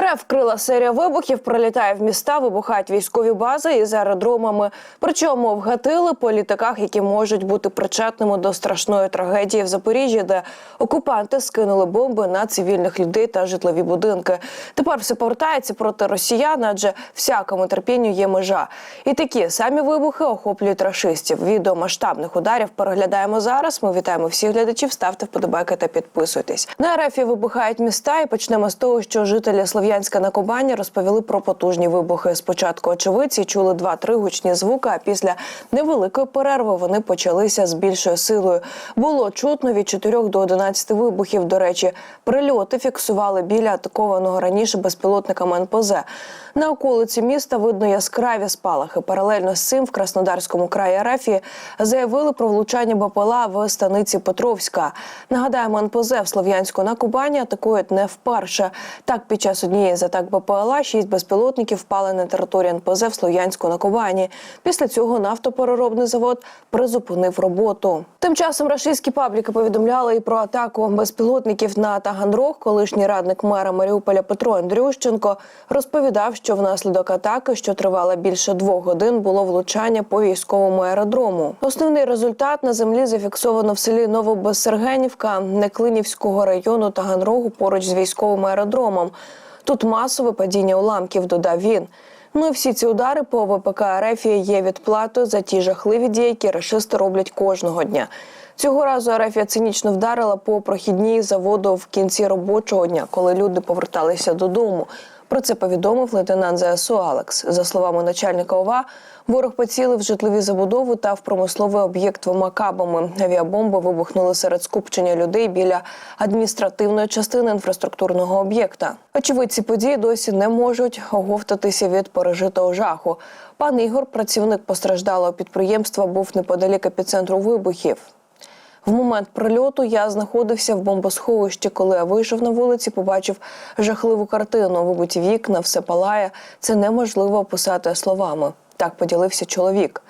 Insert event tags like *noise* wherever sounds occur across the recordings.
РФ вкрила серія вибухів, прилітає в міста, вибухають військові бази із аеродромами. Причому вгатили по літаках, які можуть бути причетними до страшної трагедії в Запоріжжі, де окупанти скинули бомби на цивільних людей та житлові будинки. Тепер все повертається проти росіян, адже всякому терпінню є межа. І такі самі вибухи охоплюють рашистів. Відео масштабних ударів переглядаємо зараз. Ми вітаємо всіх глядачів. Ставте вподобайки та підписуйтесь. На РФ вибухають міста, і почнемо з того, що жителі Слов'янська на Кубані розповіли про потужні вибухи. Спочатку очевидці чули два-три гучні звуки, а після невеликої перерви вони почалися з більшою силою. Було чутно від 4 до 11 вибухів. До речі, прильоти фіксували біля атакованого раніше безпілотниками НПЗ. На околиці міста видно яскраві спалахи. Паралельно з цим в Краснодарському краї Рафії заявили про влучання БПЛА в станиці Петровська. Нагадаємо, НПЗ в Слов'янську на Кубані атакують не вперше. Так, під час однієї з атак БПЛА шість безпілотників впали на територію НПЗ в Слов'янську на Кубані. Після цього нафтопереробний завод призупинив роботу. Тим часом рашистські пабліки повідомляли і про атаку безпілотників на Таганрог. Колишній радник мера Маріуполя Петро Андрющенко розповідав, що внаслідок атаки, що тривала більше двох годин, було влучання по військовому аеродрому. Основний результат на землі зафіксовано в селі Новобессергенівка Неклинівського району Таганрогу поруч з військовим аеродромом. Тут масове падіння уламків, додав він. Ну і всі ці удари по ВПК РФ є відплатою за ті жахливі дії, які рашисти роблять кожного дня. Цього разу Арефія цинічно вдарила по прохідній заводу в кінці робочого дня, коли люди поверталися додому. Про це повідомив лейтенант ЗСУ Алекс. За словами начальника ОВА, ворог поцілив житлові забудови та в промисловий об'єкт двома кабами. Авіабомби вибухнули серед скупчення людей біля адміністративної частини інфраструктурного об'єкта. Очевидці події досі не можуть оговтатися від пережитого жаху. Пан Ігор, працівник постраждалого підприємства, був неподалік епіцентру вибухів. В момент прильоту я знаходився в бомбосховищі. Коли я вийшов на вулиці, побачив жахливу картину. Вибиті вікна, все палає. Це неможливо описати словами. Так поділився чоловік.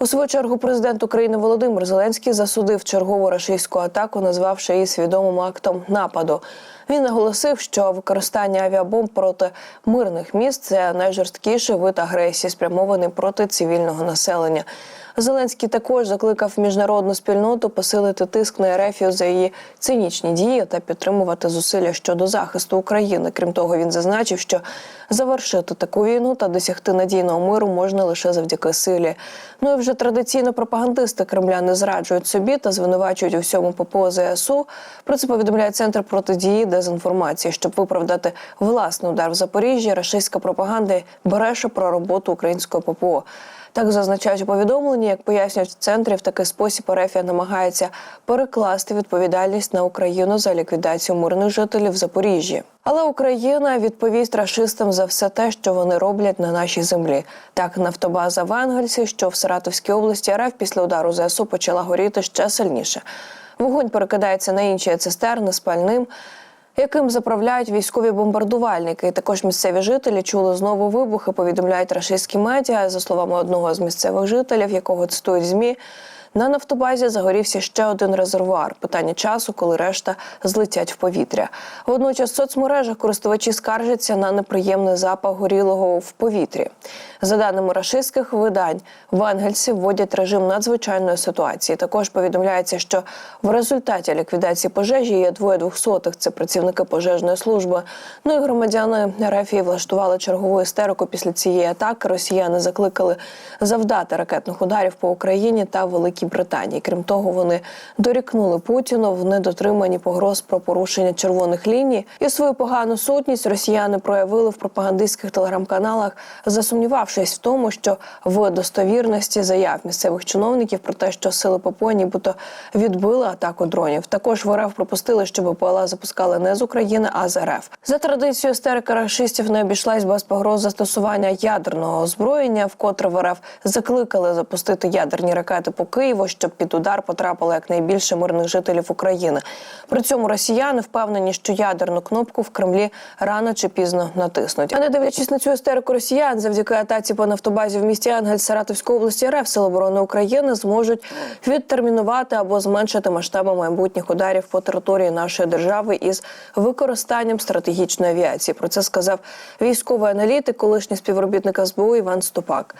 У свою чергу президент України Володимир Зеленський засудив чергову рашистську атаку, назвавши її свідомим актом нападу. Він наголосив, що використання авіабомб проти мирних міст це найжорсткіший вид агресії, спрямований проти цивільного населення. Зеленський також закликав міжнародну спільноту посилити тиск на Ерефію за її цинічні дії та підтримувати зусилля щодо захисту України. Крім того, він зазначив, що завершити таку війну та досягти надійного миру можна лише завдяки силі. Ну і вже традиційно пропагандисти Кремля не зраджують собі та звинувачують у всьому ППО ЗСУ. Про це повідомляє центр протидії дезінформації. Щоб виправдати власний удар в Запоріжжі, рашистська пропаганда береше про роботу українського ППО. Так зазначають у повідомленні, як пояснюють в центрі, в такий спосіб Ерефія намагається перекласти відповідальність на Україну за ліквідацію мирних жителів в Запоріжжі. Але Україна відповість рашистам за все те, що вони роблять на нашій землі. Так, нафтобаза в Ангельсі, що в Саратовській області РФ після удару ЗСУ почала горіти ще сильніше. Вогонь перекидається на інші цистерни з пальним яким заправляють військові бомбардувальники. Також місцеві жителі чули знову вибухи. Повідомляють рашистські медіа. За словами одного з місцевих жителів, якого цитують змі. На нафтобазі загорівся ще один резервуар. Питання часу, коли решта злетять в повітря. Водночас в соцмережах користувачі скаржаться на неприємний запах горілого в повітрі. За даними рашистських видань, в Енгельсі вводять режим надзвичайної ситуації. Також повідомляється, що в результаті ліквідації пожежі є двоє двохсотих. Це працівники пожежної служби. Ну і громадяни Рефії влаштували чергову істерику після цієї атаки. Росіяни закликали завдати ракетних ударів по Україні та Великій Британії. Крім того, вони дорікнули Путіну в недотриманні погроз про порушення червоних ліній. І свою погану сутність росіяни проявили в пропагандистських телеграм-каналах, засумнівавшись в тому, що в достовірності заяв місцевих чиновників про те, що сили ППО нібито відбили атаку дронів. Також в РФ пропустили, що БПЛА запускали не з України, а з РФ. За традицією істерика рашистів не обійшлась без погроз застосування ядерного озброєння, вкотре в РФ закликали запустити ядерні ракети по Києву. Києву, щоб під удар потрапило якнайбільше мирних жителів України. При цьому росіяни впевнені, що ядерну кнопку в Кремлі рано чи пізно натиснуть. А не дивлячись на цю істерику росіян, завдяки атаці по нафтобазі в місті Ангель Саратовської області РФ Сил оборони України зможуть відтермінувати або зменшити масштаби майбутніх ударів по території нашої держави із використанням стратегічної авіації. Про це сказав військовий аналітик, колишній співробітник СБУ Іван Ступак.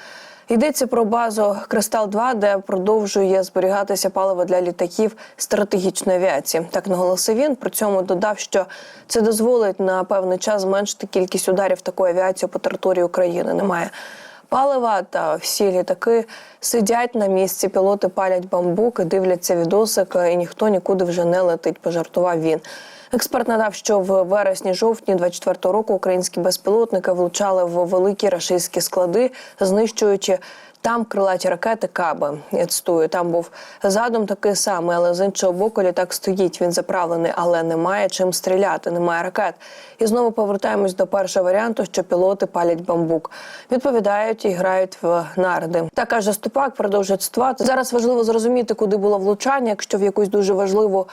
Йдеться про базу Кристал 2 де продовжує зберігатися паливо для літаків стратегічної авіації. Так наголосив він. При цьому додав, що це дозволить на певний час зменшити кількість ударів такої авіації по території України. Немає палива та всі літаки сидять на місці. Пілоти палять бамбук і дивляться відосик, і ніхто нікуди вже не летить. Пожартував він. Експерт надав, що в вересні-жовтні 24-го року українські безпілотники влучали в великі рашистські склади, знищуючи. Там крилаті ракети Каби. Я цитую, там був задум такий самий, але з іншого боку літак стоїть. Він заправлений, але немає чим стріляти, немає ракет. І знову повертаємось до першого варіанту, що пілоти палять бамбук, відповідають і грають в нарди. Так каже Ступак, продовжує цитувати. Зараз важливо зрозуміти, куди було влучання, якщо в якусь дуже важливу.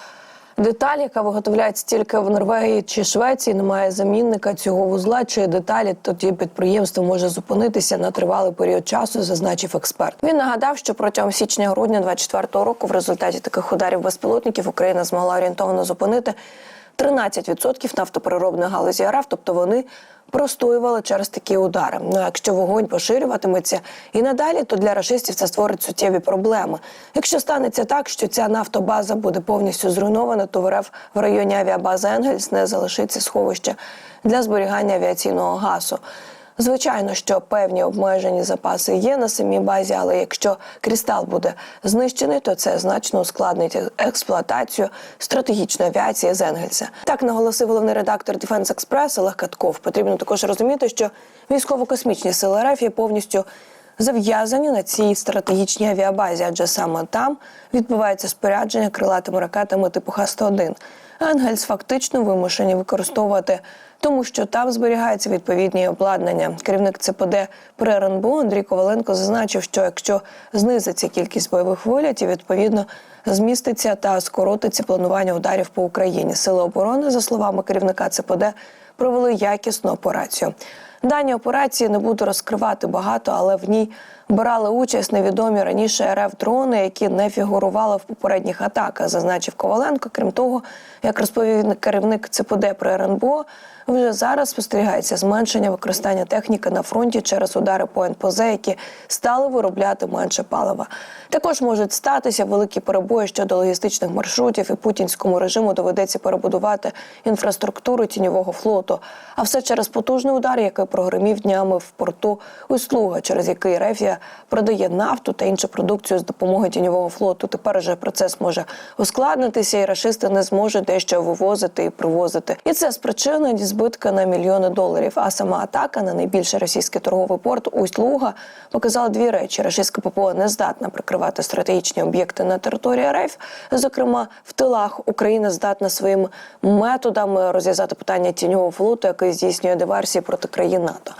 Деталь, яка виготовляється тільки в Норвегії чи Швеції, немає замінника цього вузла чи деталі, тоді підприємство може зупинитися на тривалий період часу, зазначив експерт. Він нагадав, що протягом січня-грудня 24-го року в результаті таких ударів безпілотників Україна змогла орієнтовно зупинити 13% нафтопереробної галузі РФ, тобто вони простоювали через такі удари. Ну якщо вогонь поширюватиметься і надалі, то для рашистів це створить суттєві проблеми. Якщо станеться так, що ця нафтобаза буде повністю зруйнована, то в РФ в районі авіабази Енгельс не залишиться сховище для зберігання авіаційного газу. Звичайно, що певні обмежені запаси є на самій базі, але якщо кристал буде знищений, то це значно ускладнить експлуатацію стратегічної авіації з Енгельса. Так наголосив головний редактор Defense Express Олег Катков. Потрібно також розуміти, що військово-космічні сили РФ є повністю зав'язані на цій стратегічній авіабазі, адже саме там відбувається спорядження крилатими ракетами типу Х-101. Енгельс фактично вимушені використовувати, тому що там зберігається відповідні обладнання. Керівник ЦПД при РНБО Андрій Коваленко зазначив, що якщо знизиться кількість бойових вилітів, відповідно зміститься та скоротиться планування ударів по Україні. Сили оборони, за словами керівника ЦПД, провели якісну операцію. Дані операції не буду розкривати багато, але в ній брали участь невідомі раніше РФ дрони, які не фігурували в попередніх атаках, зазначив Коваленко. Крім того, як розповів керівник ЦПД при РНБО, вже зараз спостерігається зменшення використання техніки на фронті через удари по НПЗ, які стали виробляти менше палива. Також можуть статися великі перебої щодо логістичних маршрутів, і путінському режиму доведеться перебудувати інфраструктуру тіньового флоту. А все через потужний удар, який прогремів днями в порту Услуга, через який Рефія продає нафту та іншу продукцію з допомогою тіньового флоту. Тепер вже процес може ускладнитися, і рашисти не зможуть дещо вивозити і привозити. І це спричинить збитки на мільйони доларів. А сама атака на найбільший російський торговий порт Усть-Луга показала дві речі: рашистська ППО не здатна прикривати стратегічні об'єкти на території РФ. Зокрема, в тилах Україна здатна своїми методами розв'язати питання тіньового флоту, який здійснює диверсії проти країн НАТО.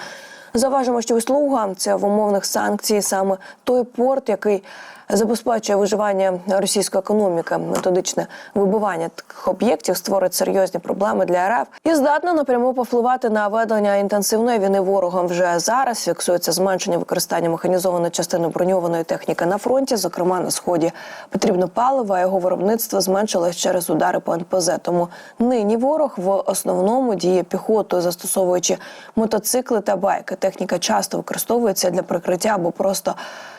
Заважимо, що услуга це в умовних санкцій саме той порт, який забезпечує виживання російської економіки, методичне вибивання таких об'єктів створить серйозні проблеми для РФ і здатна напряму повпливати на ведення інтенсивної війни ворогом. Вже зараз фіксується зменшення використання механізованої частини броньованої техніки на фронті, зокрема на сході. Потрібно паливо, а його виробництво зменшилось через удари по НПЗ. Тому нині ворог в основному діє піхотою, застосовуючи мотоцикли та байки. Техніка часто використовується для прикриття або просто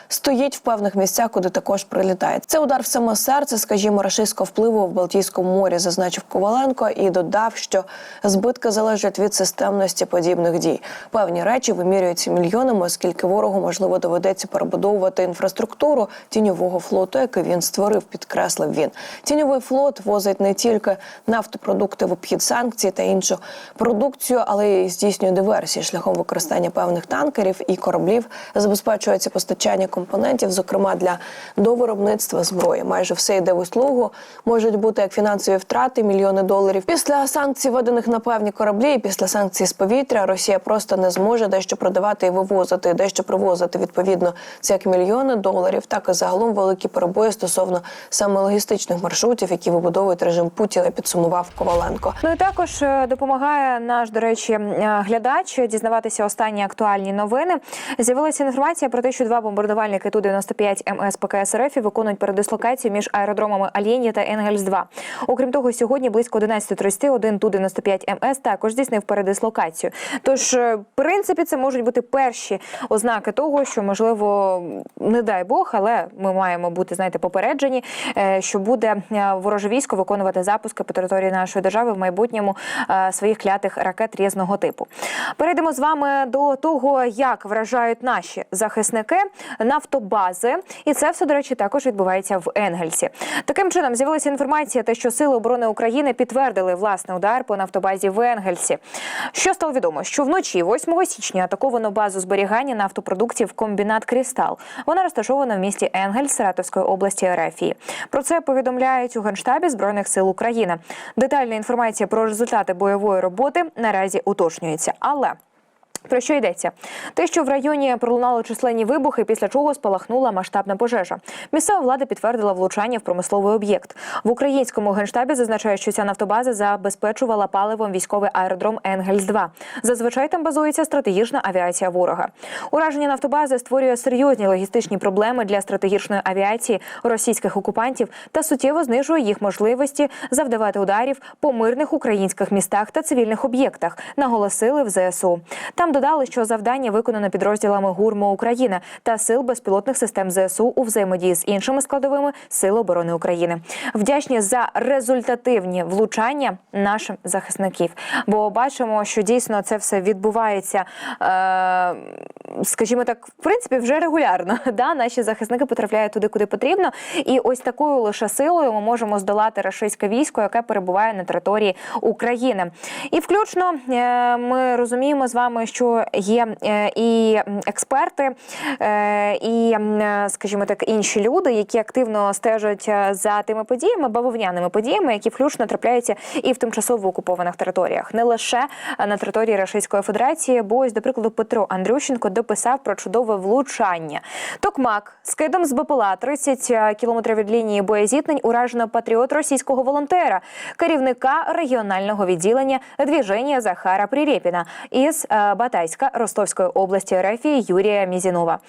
стоїть в певних місцях, куди також прилітає. Це удар в саме серце, скажімо, рашистського впливу в Балтійському морі, зазначив Коваленко і додав, що збитки залежать від системності подібних дій. Певні речі вимірюються мільйонами, оскільки ворогу можливо доведеться перебудовувати інфраструктуру тіньового флоту, який він створив, підкреслив він. Тіньовий флот возить не тільки нафтопродукти в обхід санкцій та іншу продукцію, але й здійснює диверсії шляхом використання певних танкерів і кораблів. Забезпечується постачання компонентів, зокрема для довиробництва зброї. Майже все йде в услугу. Можуть бути як фінансові втрати, мільйони доларів. Після санкцій, введених на певні кораблі, і після санкцій з повітря, Росія просто не зможе дещо продавати і вивозити, дещо привозити. Відповідно, це як мільйони доларів, так і загалом великі перебої стосовно саме логістичних маршрутів, які вибудовують режим Путіна. Підсумував Коваленко. Ну і також е, допомагає наш, до речі, е, глядач дізнаватися останні актуальні новини. З'явилася інформація про те, що два бомбардувальники Ту-95 МС ПКС РФ виконують передислокацію між аеродромами Альєні та Енгельс-2. Окрім того, сьогодні близько 11.30 один Ту-95 МС також здійснив передислокацію. Тож, е, в принципі, це можуть бути перші ознаки того, що можливо, не дай Бог, але ми маємо бути знаєте, попереджені, е, що буде е, вороже військо виконувати запуски по території нашої держави в майбутньому своїх клятих ракет різного типу. Перейдемо з вами до того, як вражають наші захисники нафтобази, і це все до речі також відбувається в Енгельсі. Таким чином з'явилася інформація, те, що сили оборони України підтвердили власний удар по нафтобазі в Енгельсі. Що стало відомо, що вночі, 8 січня, атаковано базу зберігання нафтопродуктів комбінат Крістал. Вона розташована в місті Енгельс Саратовської області Ерефії. Про це повідомляють у генштабі збройних сил України. Детальна інформація про результати бойової роботи наразі уточнюється, але. Про що йдеться? Те, що в районі пролунали численні вибухи, після чого спалахнула масштабна пожежа. Місцева влада підтвердила влучання в промисловий об'єкт. В українському генштабі зазначають, що ця нафтобаза забезпечувала паливом військовий аеродром Енгельс 2 Зазвичай там базується стратегічна авіація ворога. Ураження нафтобази створює серйозні логістичні проблеми для стратегічної авіації російських окупантів та суттєво знижує їх можливості завдавати ударів по мирних українських містах та цивільних об'єктах. Наголосили в ЗСУ. Там додали, що завдання виконано підрозділами ГУРМО Україна та сил безпілотних систем ЗСУ у взаємодії з іншими складовими Сил оборони України. Вдячні за результативні влучання нашим захисників. Бо бачимо, що дійсно це все відбувається, е, скажімо так, в принципі, вже регулярно. *laughs* Да? Наші захисники потрапляють туди, куди потрібно. І ось такою лише силою ми можемо здолати рашистське військо, яке перебуває на території України. І включно е, ми розуміємо з вами, що є е, і експерти, е, і, е, скажімо так, інші люди, які активно стежать за тими подіями, бавовняними подіями, які включно трапляються і в тимчасово окупованих територіях, не лише на території Російської Федерації. Бо ось, до прикладу, Петро Андрющенко дописав про чудове влучання. Токмак з кидом з БПЛА 30 кілометрів від лінії боєзіткнень уражено патріот російського волонтера, керівника регіонального відділення двіження Захара Прирєпіна із е, Батайська Ростовської області Рефії Юрія Мізінова.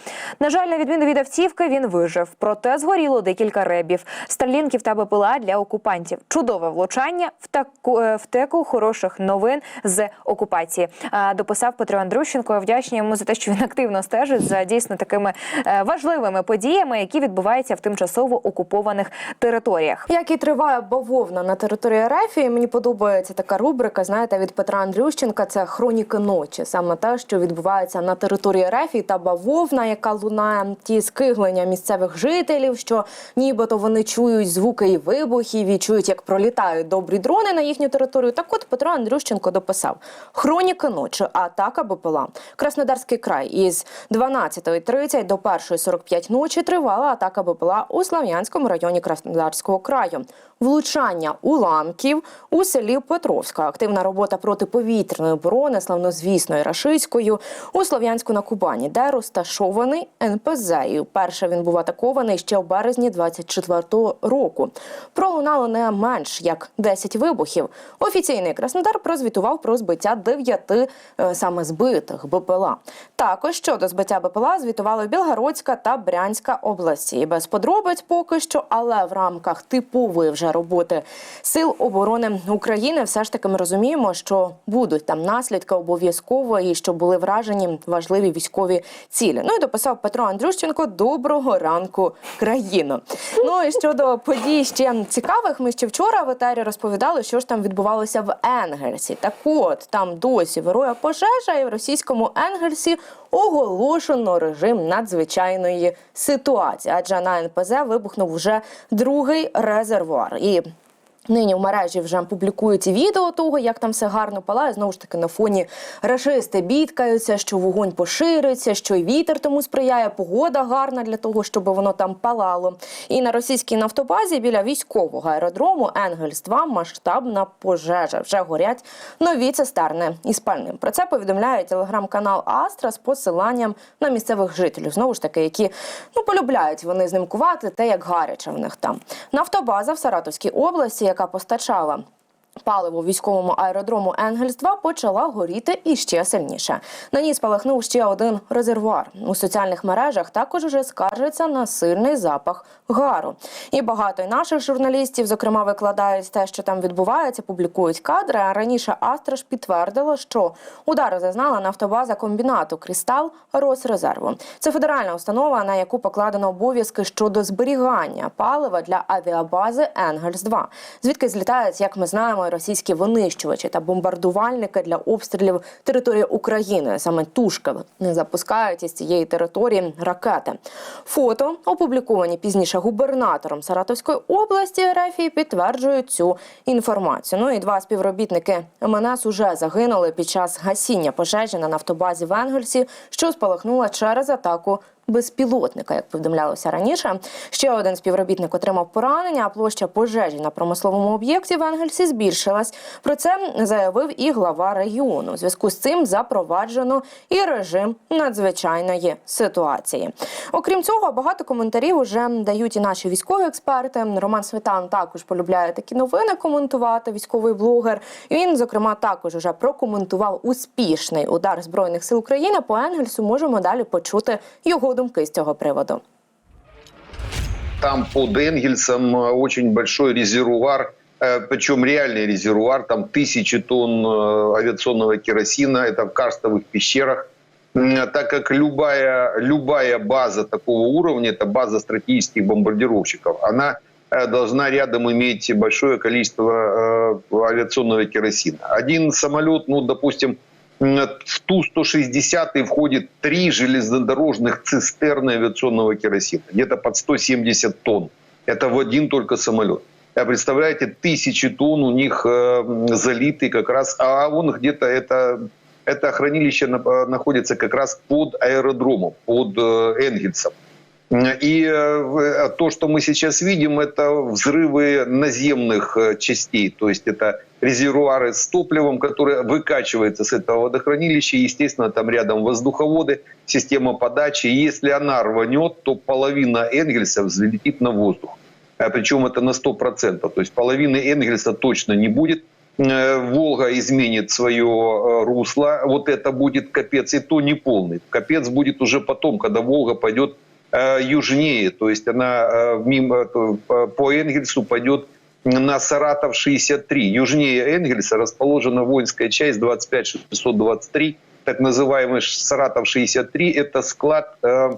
На жаль, на відміну від автівки, він вижив. Проте згоріло декілька ребів, старлінків та БПЛА для окупантів. Чудове влучання в таку е, в теку хороших новин з окупації. Дописав Петро Андрющенко. Вдячні йому за те, що він активно стежить за дійсно такими е, важливими подіями, які відбуваються в тимчасово окупованих територіях. Як і триває бавовна на території Рефії, мені подобається така рубрика. Знаєте, від Петра Андрющенка це хроніки ночі. Саме те, що відбувається на території Рефії, та бавовна, яка лунає ті скиглення місцевих жителів, що нібито вони чують звуки і вибухів, і чують, як пролітають добрі дрони на їхню територію. Так от Петро Андрющенко дописав: хроніки ночі, атака БПЛА. Краснодарський край із 12.30 до 1.45 ночі тривала атака БПЛА у Слав'янському районі Краснодарського краю. Влучання уламків у селі Петровська. Активна робота протиповітряної оборони, славнозвісної рашистською, у Слов'янську на Кубані, де розташований НПЗ. І вперше він був атакований ще в березні 24-го року. Пролунало не менш як 10 вибухів. Офіційний Краснодар прозвітував про збиття 9 е, саме збитих БПЛА. Також щодо збиття БПЛА звітували Білгородська та Брянська області. Без подробиць поки що, але в рамках типової вже роботи сил оборони України, все ж таки ми розуміємо, що будуть там наслідки обов'язково і що були вражені важливі військові цілі. Ну і дописав Петро Андрющенко Доброго ранку, країно. Ну і щодо подій ще цікавих, ми ще вчора в етері розповідали, що ж там відбувалося в Енгельсі. Так от там досі вирує пожежа, і в російському Енгельсі оголошено режим надзвичайної ситуації, адже на НПЗ вибухнув вже другий резервуар. І Нині в мережі вже публікують відео того, як там все гарно палає. Знову ж таки, на фоні рашисти бідкаються, що вогонь поширюється, що й вітер тому сприяє. Погода гарна для того, щоб воно там палало. І на російській нафтобазі біля військового аеродрому Енгельс 2 масштабна пожежа. Вже горять нові цистерни із пальним. Про це повідомляє телеграм-канал Астра з посиланням на місцевих жителів. Знову ж таки, які ну полюбляють вони знимкувати те, як гаряче в них там. Нафтобаза в Саратовській області, яка постачала. Паливо військовому аеродрому Енгельс-2 почала горіти іще сильніше. На ній спалахнув ще один резервуар. У соціальних мережах також вже скаржаться на сильний запах гару. І багато наших журналістів, зокрема, викладають те, що там відбувається, публікують кадри. А раніше Астраж підтвердила, що удари зазнала нафтобаза комбінату Крістал Росрезерву. Це федеральна установа, на яку покладено обов'язки щодо зберігання палива для авіабази Енгельс-2, звідки злітають, як ми знаємо, і російські винищувачі та бомбардувальники для обстрілів території України. Саме тушки не запускають із цієї території ракети. Фото опубліковані пізніше губернатором Саратовської області РФ підтверджують цю інформацію. Ну і два співробітники МНС уже загинули під час гасіння пожежі на нафтобазі в Енгельсі, що спалахнула через атаку безпілотника, як повідомлялося раніше. Ще один співробітник отримав поранення, а площа пожежі на промисловому об'єкті в Енгельсі збільшилась. Про це заявив і глава району. У зв'язку з цим запроваджено і режим надзвичайної ситуації. Окрім цього, багато коментарів уже дають і наші військові експерти. Роман Светан також полюбляє такі новини коментувати. Військовий блогер. Він, зокрема, також уже прокоментував успішний удар збройних сил України по Енгельсу. Можемо далі почути його думки з цього приводу. Там под Энгельсом э, очень большой резервуар, э, причем реальный резервуар, там тысячи тонн э, авиационного керосина, это в карстовых пещерах. М, Так как любая, любая база такого уровня, это база стратегических бомбардировщиков, она э, должна рядом иметь большое количество э, авиационного керосина. Один самолет, ну, допустим, м, в Ту-160 входит три железнодорожных цистерны авиационного керосина, где-то под 170 тонн. Это в один только самолет. А представляете, тысячи тонн у них э, залиты как раз, а он где-то это это хранилище э, находится как раз под аэродромом, под э, Энгельсом. И э, в- то, что мы сейчас видим, это взрывы наземных э, частей, то есть это резервуары с топливом, которые выкачиваются с этого водохранилища. Естественно, там рядом воздуховоды, система подачи. И если она рванет, то половина Энгельса взлетит на воздух. А Причем это на 100%. То есть половины Энгельса точно не будет. Э, Волга изменит свое э, русло. Вот это будет капец, и то не полный. Капец будет уже потом, когда Волга пойдет э, южнее. То есть она э, мимо, то, по- Энгельсу пойдет на Саратов 63. Южнее Энгельса расположена воинская часть 25623, так называемый Саратов 63. Это склад э,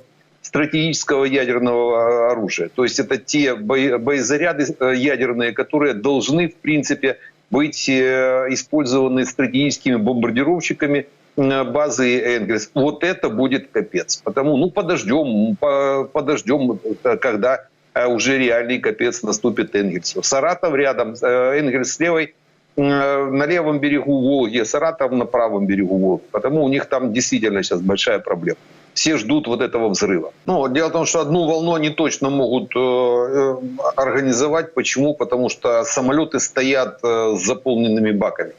стратегического ядерного э, оружия. То есть это те боезаряды э, ядерные, которые должны, в принципе, быть э, использованы стратегическими бомбардировщиками э, базы Энгельс. Вот это будет капец. Потому, ну, подождем, по- подождем, э, когда э, уже реальный капец наступит Энгельсу. Саратов рядом, э, Энгельс с левой, э, на левом берегу Волги, Саратов на правом берегу Волги. Потому у них там действительно сейчас большая проблема. Все ждут вот этого взрыва. Ну, дело в том, что одну волну они точно могут э, э, организовать. Почему? Потому что самолеты стоят э, с заполненными баками.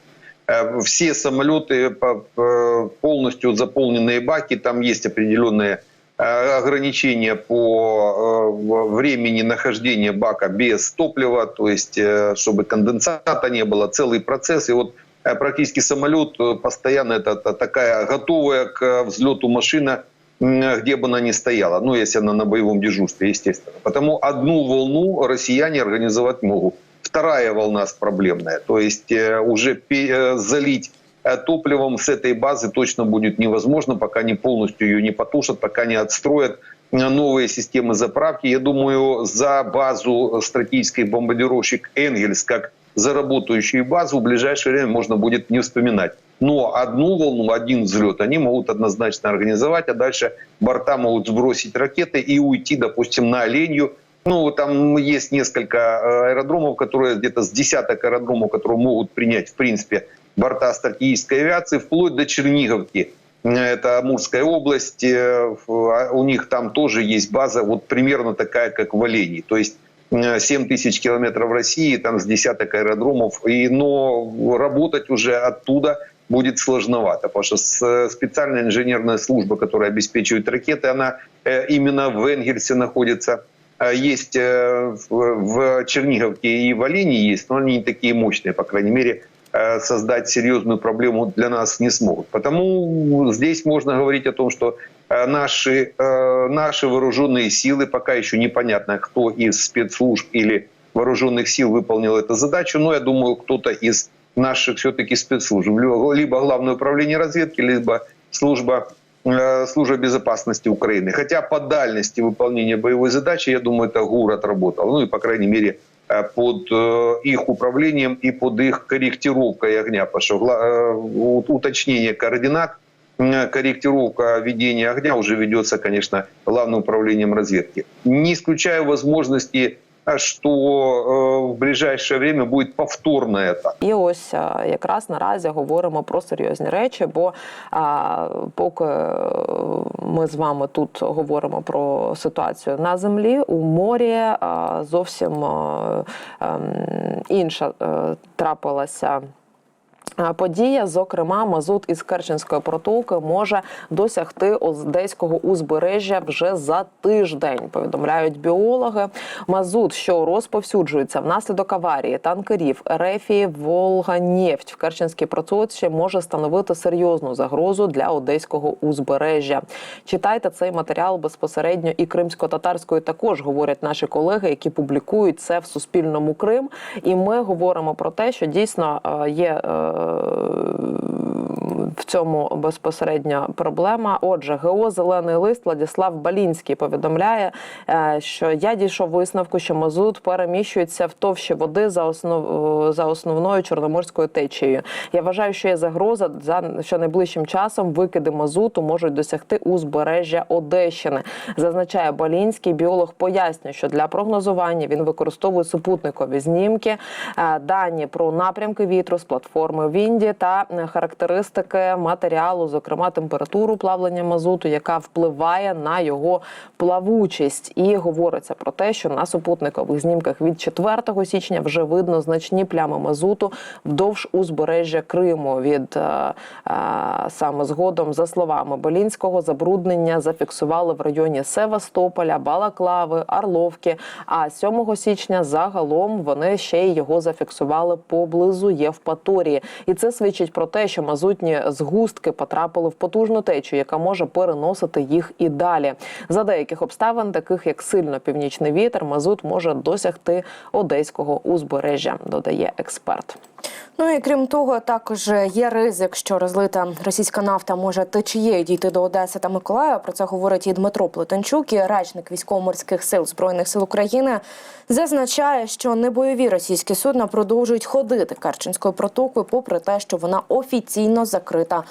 Э, Все самолеты по- полностью заполненные баки, там есть определенные э, ограничения по э, времени нахождения бака без топлива, то есть э, чтобы конденсата не было, целый процесс. И вот э, практически самолет э, постоянно это, такая готовая к взлету машина, где бы она ни стояла. Ну, если она на боевом дежурстве, естественно. Потому одну волну россияне организовать могут. Вторая волна проблемная. То есть э, уже э, залить э, топливом с этой базы точно будет невозможно, пока не полностью ее не потушат, пока не отстроят новые системы заправки. Я думаю, за базу стратегический бомбардировщик «Энгельс» как за работающую базу в ближайшее время можно будет не вспоминать. Но одну волну, один взлет они могут однозначно организовать, а дальше борта могут сбросить ракеты и уйти, допустим, на Оленью Ну, там есть несколько э, аэродромов, которые где-то с десяток аэродромов, которые могут принять, в принципе, борта стратегической авиации, вплоть до Черниговки. Э, Это Амурская область. э, а У них там тоже есть база, вот примерно такая, как в Олене. То есть э, 7 тысяч километров России, там с десяток аэродромов. И, но работать уже оттуда будет сложновато, потому что специальная инженерная служба, которая обеспечивает ракеты, она э, именно в Энгельсе находится. А Есть э, в Черниговке и в Олене есть, но они не такие мощные, по крайней мере, э, создать серьезную проблему для нас не смогут. Потому здесь можно говорить о том, что э, наши, наши вооруженные силы, пока еще непонятно, кто из спецслужб или вооруженных сил выполнил эту задачу, но я думаю, кто-то из наших все-таки спецслужб, либо Главное управление разведки, либо служба э, служба безопасности Украины. Хотя по дальности выполнения боевой задачи, я думаю, это ГУР отработал. Ну и, по крайней мере, э, под э, их управлением и под их корректировкой огня. Потому что уточнение координат, корректировка ведения огня уже ведется, конечно, Главным управлением разведки. Не исключаю возможности, что э, в ближайше время буде повторно атака. І ось якраз наразі говоримо про серйозні речі, бо а, поки е, ми з вами тут говоримо про ситуацію на землі, у морі а, зовсім а, ем, інша а, трапилася. Подія, зокрема, мазут із Керченської протоки може досягти Одеського узбережжя вже за тиждень. Повідомляють біологи. Мазут, що розповсюджується внаслідок аварії танкерів Ерефії Волганєфть в Керченській протоці, може становити серйозну загрозу для Одеського узбережжя. Читайте цей матеріал безпосередньо і кримсько-татарською також говорять наші колеги, які публікують це в Суспільному Крим. І ми говоримо про те, що дійсно е, є. euh, В цьому безпосередня проблема. Отже, ГО Зелений лист Владислав Балінський повідомляє, е, що я дійшов висновку, що мазут переміщується в товщі води за основ за основною чорноморською течією. Я вважаю, що є загроза за що найближчим часом викиди мазуту можуть досягти узбережжя Одещини. Зазначає Балінський. Біолог пояснює, що для прогнозування він використовує супутникові знімки, е, дані про напрямки вітру з платформи Вінді та е, матеріалу, зокрема температуру плавлення мазуту, яка впливає на його плавучість. І говориться про те, що на супутникових знімках від 4 січня вже видно значні плями мазуту вдовж узбережжя Криму. Від е, е, саме згодом, за словами Белінського, забруднення зафіксували в районі Севастополя, Балаклави, Орловки. А 7 січня загалом вони ще й його зафіксували поблизу Євпаторії. І це свідчить про те, що мазутні згустки потрапили в потужну течію, яка може переносити їх і далі. За деяких обставин, таких як сильно північний вітер, мазут може досягти одеського узбережжя, додає експерт. Ну і крім того, також є ризик, що розлита російська нафта може течією дійти до Одеси та Миколаєва. Про це говорить і Дмитро Плетенчук, і речник військово-морських сил збройних сил України. Зазначає, що небойові російські судна продовжують ходити Керченською протокою, попри те, що вона офіційно закрита Україною.